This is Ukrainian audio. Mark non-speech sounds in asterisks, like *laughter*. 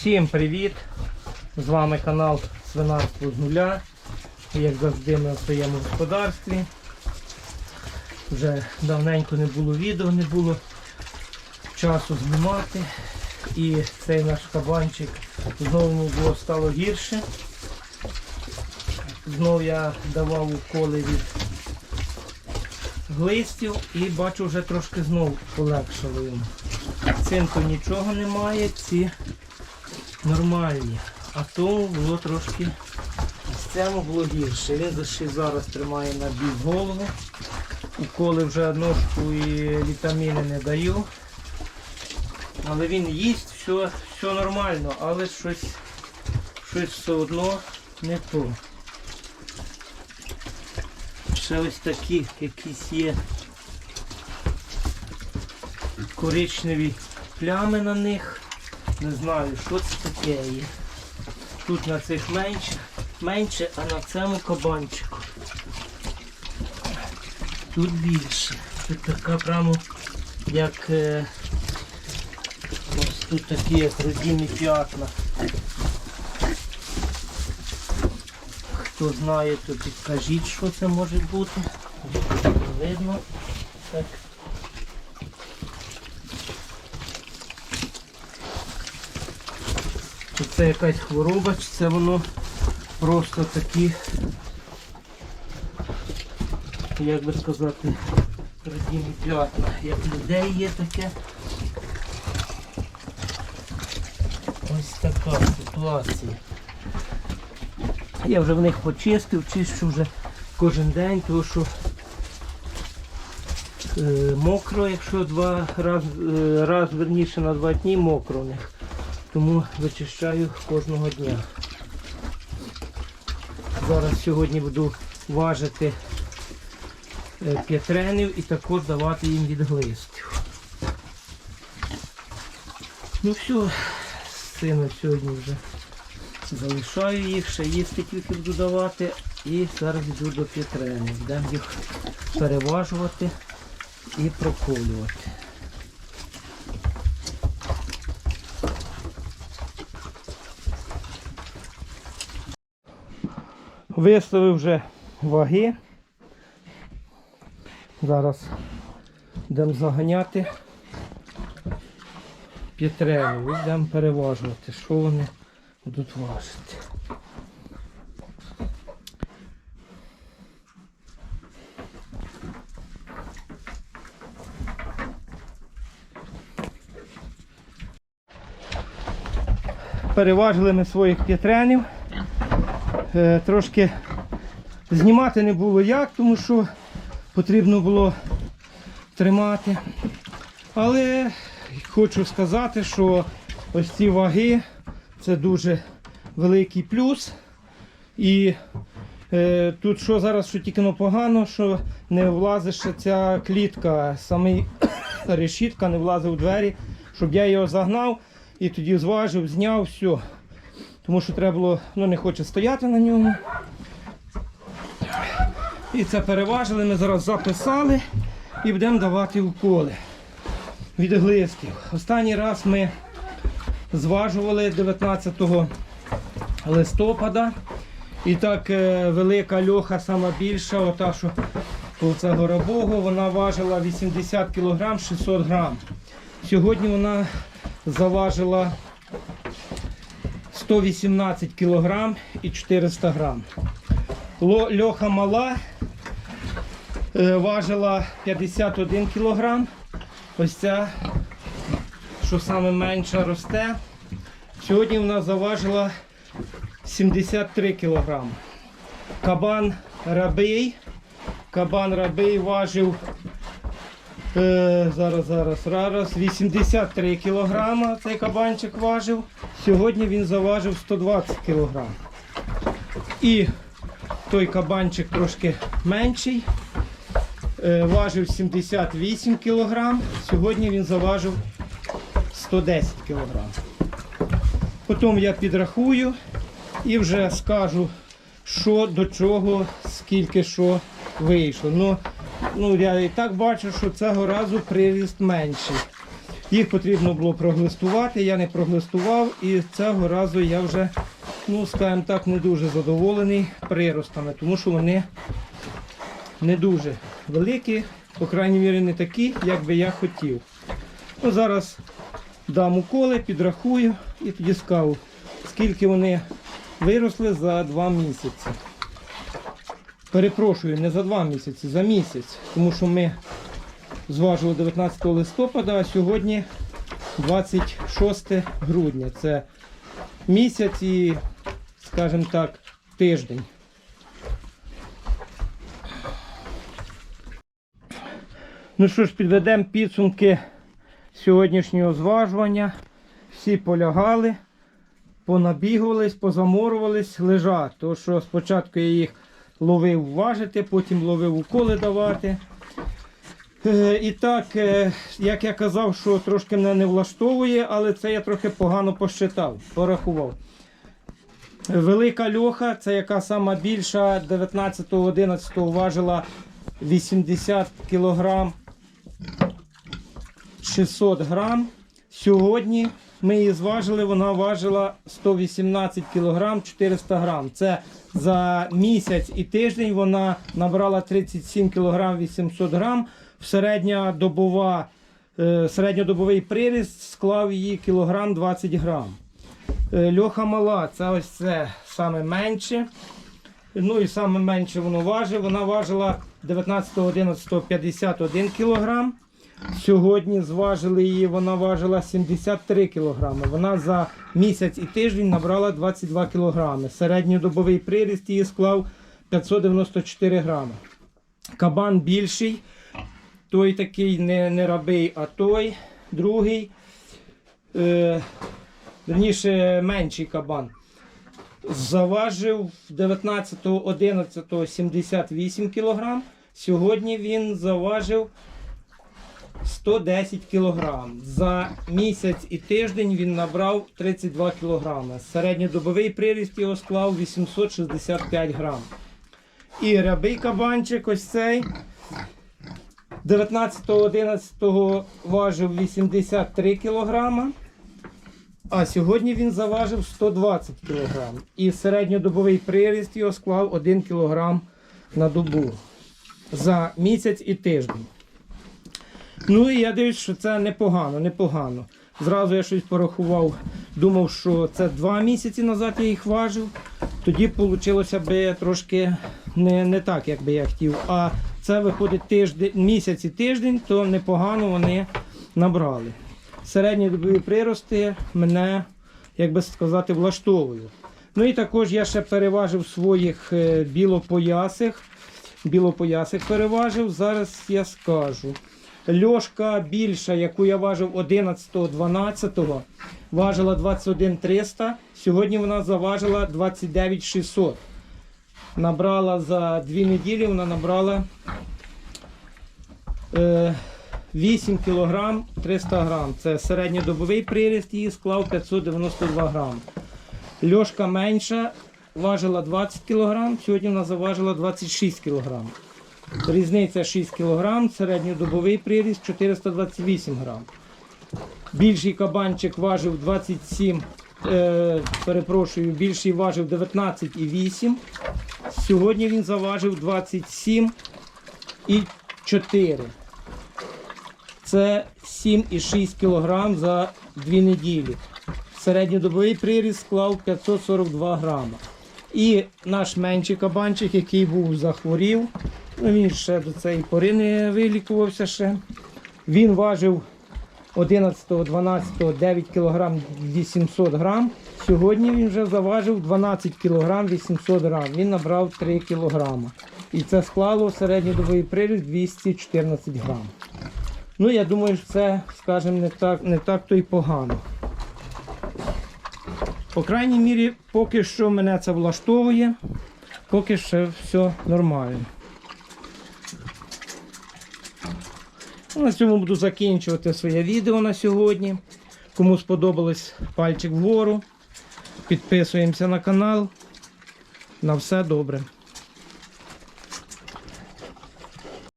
Всім привіт! З вами канал Свинарство з нуля. Як завжди ми в своєму господарстві. Вже давненько не було відео, не було часу знімати. І цей наш кабанчик знову було стало гірше. Знову я давав уколи від глистів і бачу вже трошки знову полегшало йому. Цинку нічого немає, ці нормальні. А тому було трошки з цьому було гірше. Він ще зараз тримає на бій голову. Уколи вже ножку і вітаміни не даю. Але він їсть, все, все нормально, але щось, щось все одно не то. Ще ось такі якісь є коричневі плями на них. Не знаю, що це таке є. Тут на цих менше, менше, а на цьому кабанчику. Тут більше. Тут така прямо як е, ось тут такі як родинні п'ятна. Хто знає, то підкажіть, що це може бути. Видно. Так. Це якась хвороба, чи це воно просто такі, як би сказати, родинні п'ятна. Як людей є таке. Ось така ситуація. Я вже в них почистив, чищу вже кожен день, тому що е, мокро, якщо два раз, е, раз верніше на два дні мокро в них. Тому вичищаю кожного дня. Зараз сьогодні буду важити е, п'ятренів і також давати їм від глистів. Ну все, сину сьогодні вже залишаю їх, ще їсти тільки буду давати і зараз йду до п'ятренів. Будемо їх переважувати і проколювати. Виставив вже ваги. Зараз будемо заганяти п'ятренів і будемо переважувати, що вони будуть важити. Переважили ми своїх п'ятренів. Е, трошки знімати не було як, тому що потрібно було тримати. Але хочу сказати, що ось ці ваги це дуже великий плюс. І е, тут що зараз, що тільки погано, що не влазить ця клітка, самий *coughs* решітка не влазить у двері, щоб я його загнав і тоді зважив, зняв, все. Тому що треба було, ну не хоче стояти на ньому. І це переважили, ми зараз записали і будемо давати уколи від глистів. Останній раз ми зважували 19 листопада. І так е, велика льоха, сама більша, ота, що по цього рабого, вона важила 80 кг 600 грам. Сьогодні вона заважила 118 кг і 400 грам. Льоха мала е, важила 51 кг. Ось ця, що саме менша росте. Сьогодні вона заважила 73 кг. Кабан рабий. Кабан рабий важив е, зараз, зараз, зараз 83 кг цей кабанчик важив. Сьогодні він заважив 120 кг. І той кабанчик трошки менший. е, Важив 78 кг. Сьогодні він заважив 110 кг. Потім я підрахую і вже скажу, що до чого, скільки що вийшло. Ну, ну я і так бачу, що цього разу приріст менший. Їх потрібно було проглистувати, я не проглистував і цього разу я вже, ну скажімо так, не дуже задоволений приростами, тому що вони не дуже великі, по крайній мірі не такі, як би я хотів. Ну, зараз дам уколи, підрахую і тоді скажу, скільки вони виросли за два місяці. Перепрошую, не за два місяці, за місяць, тому що ми зважили 19 листопада, а сьогодні 26 грудня. Це місяць і, скажімо так, тиждень. Ну що ж, підведемо підсумки сьогоднішнього зважування. Всі полягали, понабігувались, позаморувались, лежать. То що спочатку я їх ловив важити, потім ловив уколи давати. Е, І так, е, як я казав, що трошки мене не влаштовує, але це я трохи погано посчитав, порахував. Велика льоха, це яка сама більша, 19-11 важила 80 кг 600 грам. Сьогодні ми її зважили, вона важила 118 кг 400 грам. Це за місяць і тиждень вона набрала 37 кг 800 грам. Середня добова, е, середньодобовий приріст склав її кілограм 20 грам. Е, Льоха мала, це ось це саме менше. Ну і саме менше воно важить. Вона важила 19.11 51 кг. Сьогодні зважили її, вона важила 73 кг. Вона за місяць і тиждень набрала 22 кг. Середньодобовий приріст її склав 594 грами. Кабан більший. Той такий не, не рабий, а той другий. Е, верніше менший кабан. Заважив 19.11 78 кг. Сьогодні він заважив 110 кг. За місяць і тиждень він набрав 32 кг. Середньодобовий приріст його склав 865 грам. І рябий кабанчик ось цей. 19.11 важив 83 кг. А сьогодні він заважив 120 кг. І середньодобовий приріст його склав 1 кг на добу за місяць і тиждень. Ну і я дивлюсь, що це непогано, непогано. Зразу я щось порахував, думав, що це два місяці назад я їх важив. Тоді вийшло би трошки не, не так, як би я хотів. А це виходить тиждень, місяць і тиждень, то непогано вони набрали. Середні добові прирости мене, як би сказати, влаштовують. Ну і також я ще переважив своїх е, білопоясих. Білопоясих переважив, зараз я скажу. Льошка більша, яку я важив 11-12, важила 21 300. Сьогодні вона заважила 29 600. Набрала за 2 неділі, вона набрала е, 8 кг 300 грам. Це середньодобовий приріст її склав 592 грам. Льошка менша, важила 20 кг, сьогодні вона заважила 26 кг. Різниця 6 кг, середньодобовий приріст 428 грам. Більший кабанчик важив 27, е, перепрошую, більший важив 19,8. Сьогодні він заважив 27,4. Це 7,6 кг за 2 неділі. Середньодобовий приріст склав 542 грама. І наш менший кабанчик, який був захворів, ну, він ще до цієї пори не вилікувався ще. Він важив 11-12 9 кг 800 грам. Сьогодні він вже заважив 12 кг 800 грам. Він набрав 3 кг. І це склало середньодобовий приріст 214 грам. Ну, я думаю, що це, скажімо, не так, не так то й погано. По крайній мірі, поки що мене це влаштовує, поки що все нормально. На цьому буду закінчувати своє відео на сьогодні. Кому сподобалось пальчик вгору. Підписуємося на канал. На все добре.